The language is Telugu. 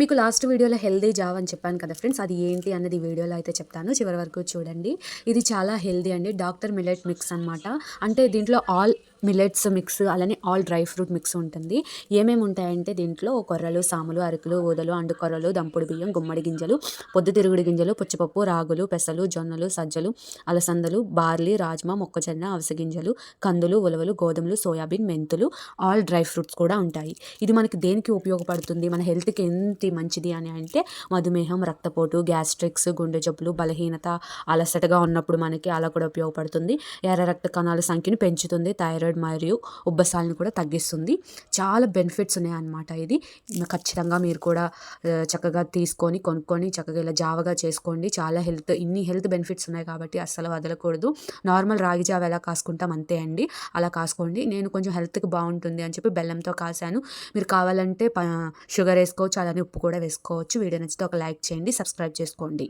మీకు లాస్ట్ వీడియోలో హెల్దీ జావ్ అని చెప్పాను కదా ఫ్రెండ్స్ అది ఏంటి అన్నది వీడియోలో అయితే చెప్తాను. చివరి వరకు చూడండి. ఇది చాలా హెల్దీ అండి. డాక్టర్ మిలెట్ మిక్స్ అనమాట అంటే దీంట్లో ఆల్ మిల్లెట్స్ మిక్స్ అలానే ఆల్ డ్రై ఫ్రూట్ మిక్స్ ఉంటుంది. ఏమేమి ఉంటాయంటే దీంట్లో కొర్రలు సాములు అరకులు ఊదలు అండు కొర్రలు దంపుడు బియ్యం గుమ్మడి గింజలు పొద్దుతిరుగుడు గింజలు పుచ్చిపప్పు రాగులు పెసలు జొన్నలు సజ్జలు అలసందలు బార్లీ రాజ్మా మొక్కజొన్న అవిసె గింజలు కందులు ఉలవలు గోధుమలు సోయాబీన్ మెంతులు ఆల్ డ్రై ఫ్రూట్స్ కూడా ఉంటాయి. ఇది మనకి దేనికి ఉపయోగపడుతుంది? మన హెల్త్కి ఎంత మంచిది అని అంటే మధుమేహం రక్తపోటు గ్యాస్ట్రిక్స్ గుండె జబ్బులు బలహీనత అలసటగా ఉన్నప్పుడు మనకి అలా కూడా ఉపయోగపడుతుంది. ఎర్ర రక్త కణాల సంఖ్యను పెంచుతుంది థైరాయిడ్ మరియు ఉబ్బసాలను కూడా తగ్గిస్తుంది. చాలా బెనిఫిట్స్ ఉన్నాయన్నమాట ఇది. ఖచ్చితంగా మీరు కూడా చక్కగా తీసుకొని కొనుక్కొని చక్కగా ఇలా జావగా చేసుకోండి. చాలా హెల్త్ ఇన్ని హెల్త్ బెనిఫిట్స్ ఉన్నాయి కాబట్టి అస్సలు వదలకూడదు. నార్మల్ రాగి జావ ఎలా కాసుకుంటాం అంతే అండి. అలా కాసుకోండి. నేను కొంచెం హెల్త్కి బాగుంటుంది అని చెప్పి బెల్లంతో కాసాను. మీరు కావాలంటే షుగర్ వేసుకోవచ్చు అలానే ఉప్పు కూడా వేసుకోవచ్చు. వీడియో నచ్చితే ఒక లైక్ చేయండి సబ్స్క్రైబ్ చేసుకోండి.